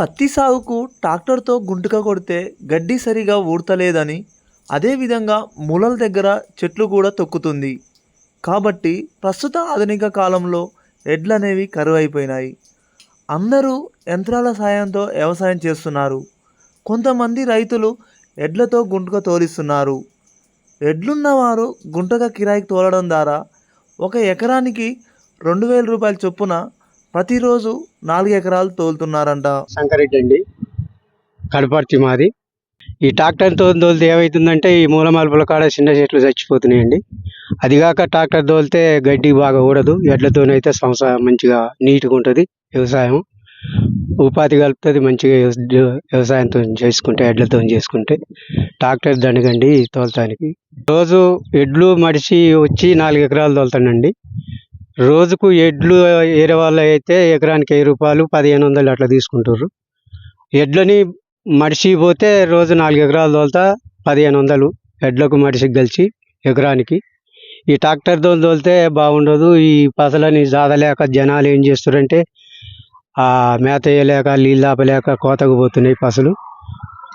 పత్తి సాగుకు ట్రాక్టర్తో గుంటుక కొడితే గడ్డి సరిగా ఊడతలేదని అదేవిధంగా మూలల దగ్గర చెట్లు కూడా తొక్కుతుంది. కాబట్టి ప్రస్తుత ఆధునిక కాలంలో ఎడ్లు అనేవి కరువైపోయినాయి. అందరూ యంత్రాల సాయంతో వ్యవసాయం చేస్తున్నారు. కొంతమంది రైతులు ఎడ్లతో గుంటుక తోలిస్తున్నారు. ఎడ్లున్నవారు గుంటక కిరాయికి తోలడం ద్వారా ఒక ఎకరానికి రెండు వేల రూపాయల చొప్పున ప్రతిరోజు నాలుగు ఎకరాలు తోలుతున్నారంట. శంకరెడ్డి అండి కడపర్తి మాది. ఈ ట్రాక్టర్తో తోలితే ఏమవుతుందంటే ఈ మూలమలుపుల కాడ చిన్న చెట్లు చచ్చిపోతున్నాయండి. అదిగాక ట్రాక్టర్ తోలితే గడ్డి బాగా ఊడదు. ఎడ్లతోనైతే సంవత్సరం మంచిగా నీట్గా ఉంటుంది వ్యవసాయం. ఉపాధి కలుపుతుంది మంచిగా వ్యవసాయంతో చేసుకుంటే ఎడ్లతో చేసుకుంటే ట్రాక్టర్ దండగండి తోలటానికి. రోజు ఎడ్లు మడిచి వచ్చి నాలుగు ఎకరాలు తోలుతానండి. రోజుకు ఎడ్లు ఏరే వాళ్ళు అయితే ఎకరానికి వెయ్యి రూపాయలు పదిహేను వందలు అట్లా తీసుకుంటారు ఎడ్లని మడిసి పోతే రోజు నాలుగు ఎకరాలు తోలుతా పదిహేను వందలు ఎడ్లకు మడిసికి కలిసి ఎకరానికి. ఈ ట్రాక్టర్తో తోలితే బాగుండదు ఈ పసలని జాదలేక జనాలు ఏం చేస్తారంటే ఆ మేత వేయలేక నీళ్ళు ఆపలేక కోతకు పోతున్నాయి పసలు.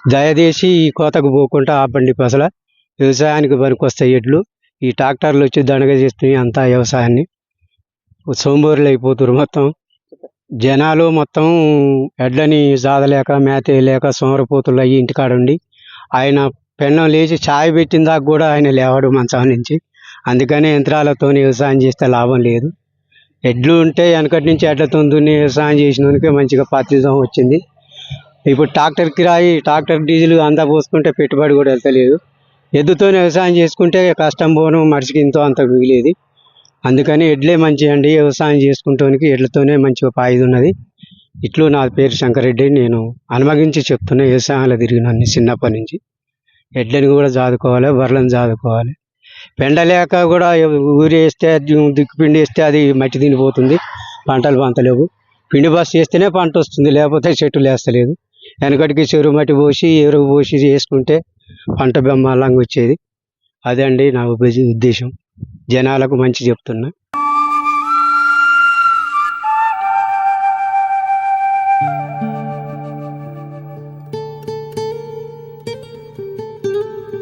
దయచేసి ఈ కోతకు పోకుండా ఆపండి పసల. వ్యవసాయానికి పనికొస్తాయి ఎడ్లు. ఈ ట్రాక్టర్లు వచ్చి దండగ చేస్తున్నాయి అంతా వ్యవసాయాన్ని. సోంబేరులు అయిపోతున్నారు మొత్తం. జనాలు మొత్తం ఎడ్లని జాదలేక మేత వేయలేక సోమరపోతులు అయ్యి ఇంటికాడ ఉండి ఆయన పెన్నం లేచి ఛాయ్ పెట్టిన దాకా కూడా ఆయన లేవాడు మంచం నుంచి. అందుకనే యంత్రాలతో వ్యవసాయం చేస్తే లాభం లేదు. ఎడ్లు ఉంటే వెనకటి నుంచి ఎడ్లతో దున్ని వ్యవసాయం చేసినందుకే మంచిగా పత్తిదం వచ్చింది. ఇప్పుడు ట్రాక్టర్ కిరాయి ట్రాక్టర్ డీజిల్ అంతా పోసుకుంటే పెట్టుబడి కూడా వెళ్తలేదు. ఎద్దుతో వ్యవసాయం చేసుకుంటే కష్టం పోను మనిషికి ఇంతో అంత మిగిలేది. అందుకని ఎడ్లే మంచి అండి వ్యవసాయం చేసుకుంటానికి ఎడ్లతోనే మంచి పాయిది ఉన్నది. ఇట్లు నా పేరు శంకరెడ్డి నేను అనుమగించి చెప్తున్నా వ్యవసాయంలో తిరిగినాన్ని చిన్నప్పటి నుంచి. ఎడ్లని కూడా చాదుకోవాలి బర్రెలను చాదుకోవాలి పెండలేక కూడా ఊరి వేస్తే వేస్తే అది మట్టి తినిపోతుంది పంటలు పంతలేవు. పిండి బస్ చేస్తేనే పంట వస్తుంది లేకపోతే చెట్టు లేస్తలేదు. వెనకటికి చెరువు మట్టి పోసి ఎరువు పోసి చేసుకుంటే పంట బ్రహ్మాండంగా వచ్చేది. అదే అండి నా ఉద్దేశం. జనాలకు మంచి చెప్తున్నా.